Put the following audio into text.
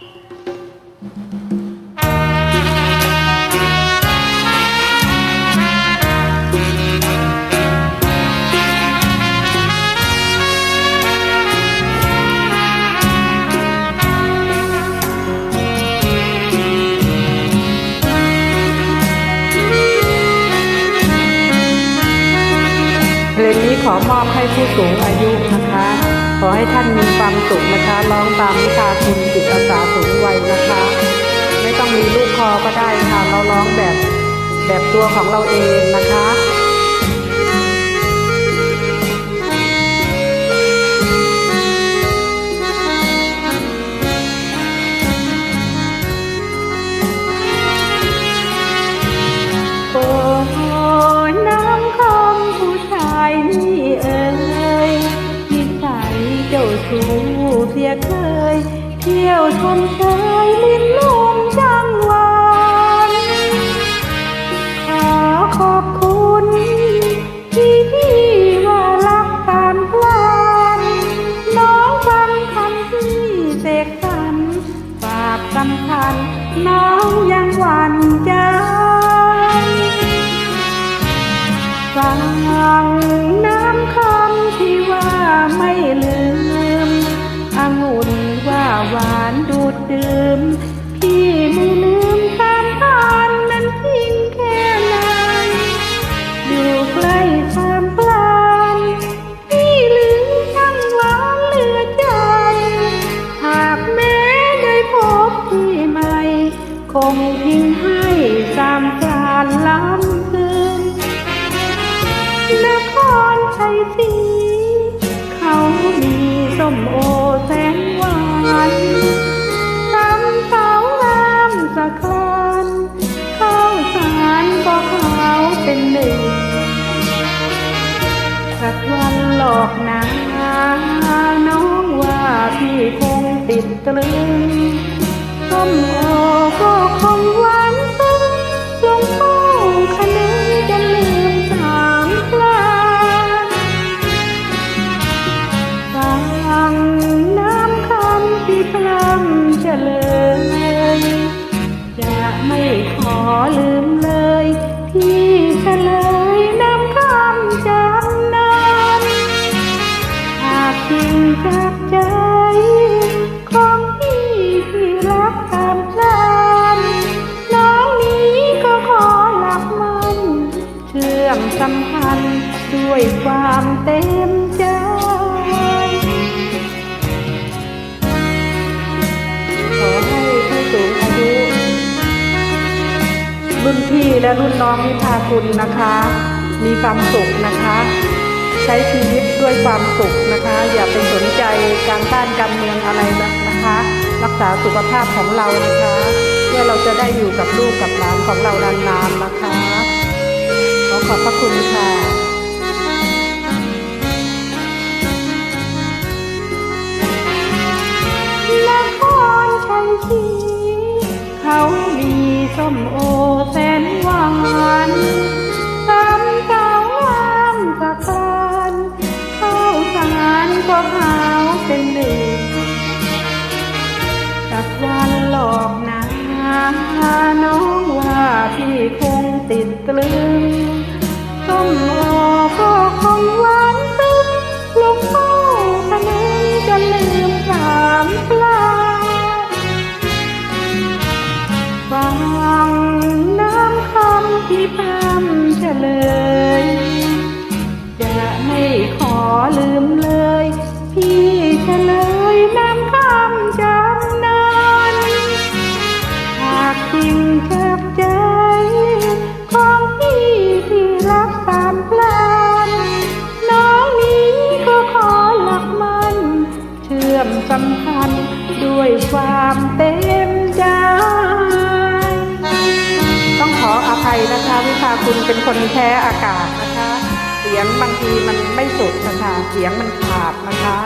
Thank you. ขอมอบให้ผู้สูงอายุนะคะ ขอให้ท่านมีความสุขนะคะร้องตามวิชาคุณจิตอาสาสูงวัยนะคะ ไม่ต้องมีลูกคอก็ได้ค่ะเราร้องแบบแบบตัวของเราเองนะคะ ยเคย เที่ยวชมเชยลิ้นลุ่มจังหวานขอขอบคุณ ที่พี่ว่ารักการพลานน้องฟังคำที่เสกสรรฝากสำคัญน้องยังหวั่นใจฟัง หวานดูดดื่ม พี่ไม่ลืมตามทานนั้นจริงแค่ไหนอยู่ใกล้ความปลานพี่ลืมช่างหวานเหลือใจ หากแม้ได้พบที่ใหม่ คงทิ้งให้สามพรานล้ำคืนนครชัยศรีเขามีส้มโอแสนหวาน คลานข้าวสารก็ขาวเป็นหนึ่งสักวันหลอกนาน้องว่าพี่คงติดตรึงต้ม มันด้วยความเต็มใจขอให้ผู้สูงอายุ รุ่นพี่และรุ่นน้องนิพาคุณนะคะ มีความสุขนะคะ ใช้ชีวิตด้วยความสุขนะคะ อย่าไปสนใจการต้านการเมืองอะไรนะคะ รักษาสุขภาพของเรานะคะเพื่อเราจะได้อยู่กับลูกกับหลานของเรานานๆนะคะ ระคุณค่ะนครชัยศรีเขามีส้มโอแสนหวานตำสาวงามสะกานข้าวสารก็ขาวเป็นหนึ่งสักวันหลอกนาน้องว่าพี่คงติดตรึง ลืมสามปลาฟังน้ำคำที่พรำเฉลย คุณเป็นคนแพ้อากาศนะคะ เสียงบางทีมันไม่สุดนะคะ เสียงมันขาดนะคะ